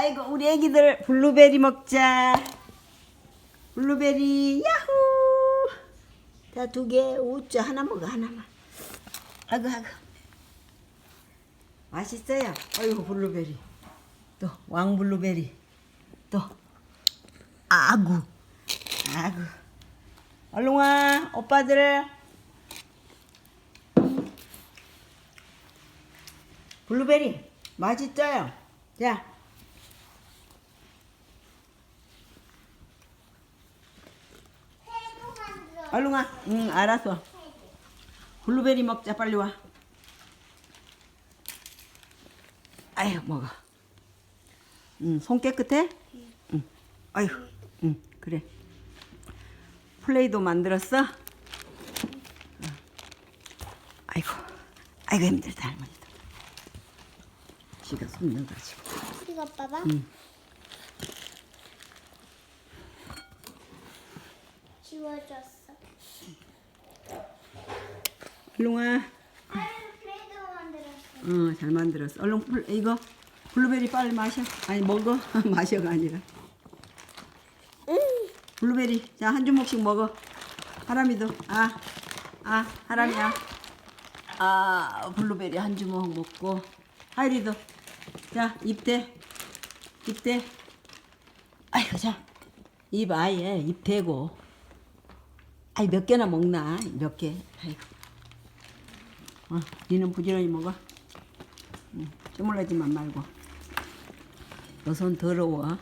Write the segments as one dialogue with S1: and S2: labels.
S1: 아이고 우리 애기들 블루베리 먹자. 블루베리 야호. 자 두 개 우짜 하나 먹어 하나만. 아이고 아이고. 맛있어요. 아이고 블루베리. 또 왕블루베리. 또 아구. 아구. 얼른 와 오빠들. 블루베리 맛있어요. 자.
S2: 새도 만들어.
S1: 얼른 와. 응, 알았어. 블루베리 먹자, 빨리 와. 아유, 먹어. 응, 손 깨끗해? 응. 아유, 응, 그래. 플레이도 만들었어? 응. 아이고, 아이고 힘들다, 할머니도. 지가 손 넣어가지고.
S2: 이거 봐봐.
S1: 응.
S2: 지워졌어. 만들었어.
S1: 어, 잘 만들었어. 얼른 블, 이거 블루베리 빨리 마셔. 아니 먹어. 마셔가 아니라. 블루베리. 자, 한 주먹씩 먹어. 하람이도. 아. 아, 하람이야. 아, 블루베리 한 주먹 먹고. 하이리도. 자, 입대. 입대. 아이고, 자. 입 아예 입 대고. 아이, 몇 개나 먹나? 몇 개. 아이고. 어, 니는 부지런히 먹어. 응, 쪼물러지만 말고. 너손 더러워.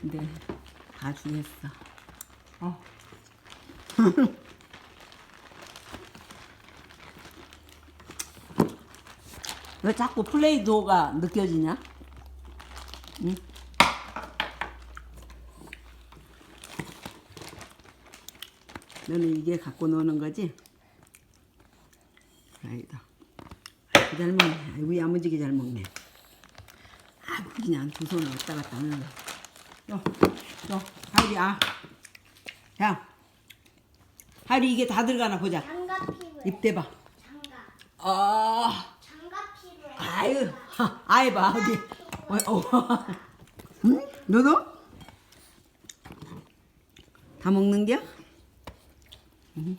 S1: 근데 다 주겠어. 어. 왜 자꾸 플레이 도가 느껴지냐? 응? 너는 이게 갖고 노는 거지? 아이다. 아이고 잘 먹네. 아이고 야무지게 잘 먹네. 아 그냥 두 손을 왔다 갔다 하는 거. 요, 요, 하이리 아. 야, 하이리 이게 다 들어가나 보자.
S2: 장갑 피부에.
S1: 입 대봐.
S2: 장갑.
S1: 아,
S2: 장갑 피부에.
S1: 아유, 하, 아이 봐 어디. 어, 어. 응? 너도? 다 먹는겨? 응.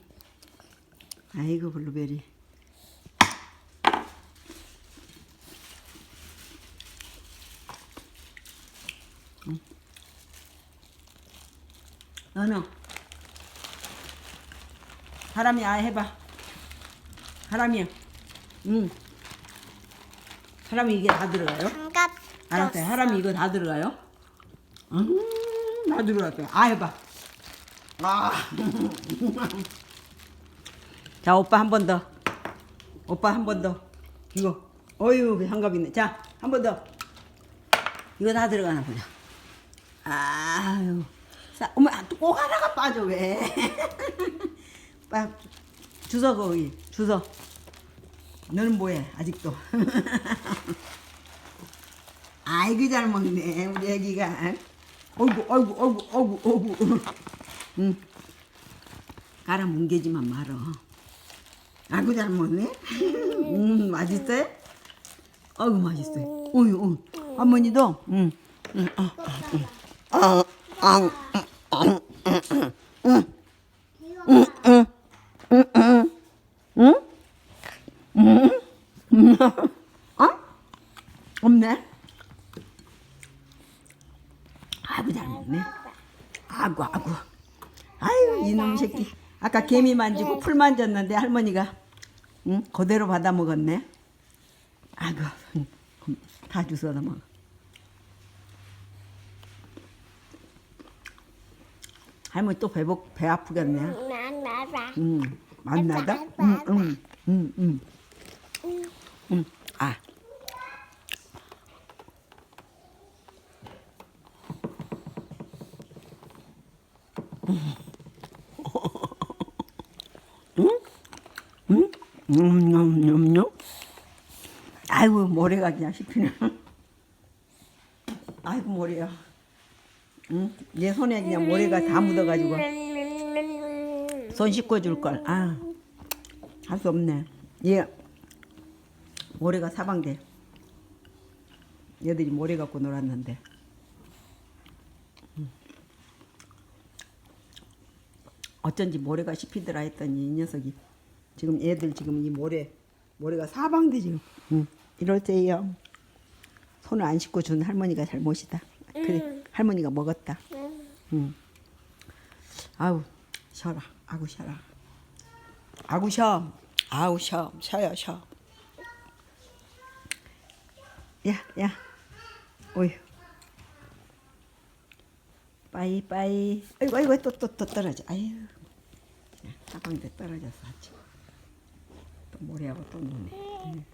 S1: 아이고 블루베리. 응. 너는 하람이 아 해봐. 하람이. 응. 하람이 이게 다 들어가요? 알았어요. 하람이 이거 다 들어가요? 음, 다 들어갔어요. 아 해봐. 아. 자 오빠 한 번 더. 오빠 한 번 더. 이거. 어유 장갑이네. 자 한 번 더. 이거 다 들어가나 보자. 아유. 자, 어머 아, 또꼭 하나가 빠져 왜? 빠 주워 거기 주워. 너는 뭐해 아직도? 아이고 잘 먹네 우리 애기가. 어이구 어이구 어이구 어이구 어이구. 응. 가라 뭉개지만 말어. 아이고 잘 먹네. 음 맛있어요? 아이고 맛있어요. 어이 어. 할머니도 응. 응. 어. 어. 어. 어. 어. 응.
S2: 이거 봐.
S1: 응? 응? 응? 어? 없네. 아구 잘 먹네. 아구 아구. 이놈 새끼. 아까 개미 만지고 풀 만졌는데 할머니가 응 그대로 받아 먹었네. 아구 다 주워다 먹어. 할머니 또 배복 배 아프겠네.
S2: 나나나.
S1: 음, 만나다? 음, 음, 음, 음, 음, 아. 음, 음, 음, 음, 음, 음. 아이고 머리가 그냥 씹히네. 아이고 머리야. 응? 내 손에 그냥 모래가 다 묻어가지고. 손 씻고 줄 걸. 아, 할 수 없네. 얘 모래가 사방돼. 얘들이 모래 갖고 놀았는데. 음. 어쩐지 모래가 씹히더라 했더니 이 녀석이 지금 얘들 지금 이 모래 모래가 사방대 지금. 응. 이럴 때요. 손을 안 씻고 준 할머니가 잘못이다. 그래 할머니가 먹었다.
S2: 응.
S1: 응. 아우 쉬어라. 아구 쉬어라. 아구 쉬어. 아우 쉬어. 쉬어요 쉬어. 야, 야. 어휴. 빠이, 빠이. 아이고, 아이고, 또, 또, 또 떨어져. 아유. 사방대 떨어졌어. 아주. 또 모래하고 또 노네. 응.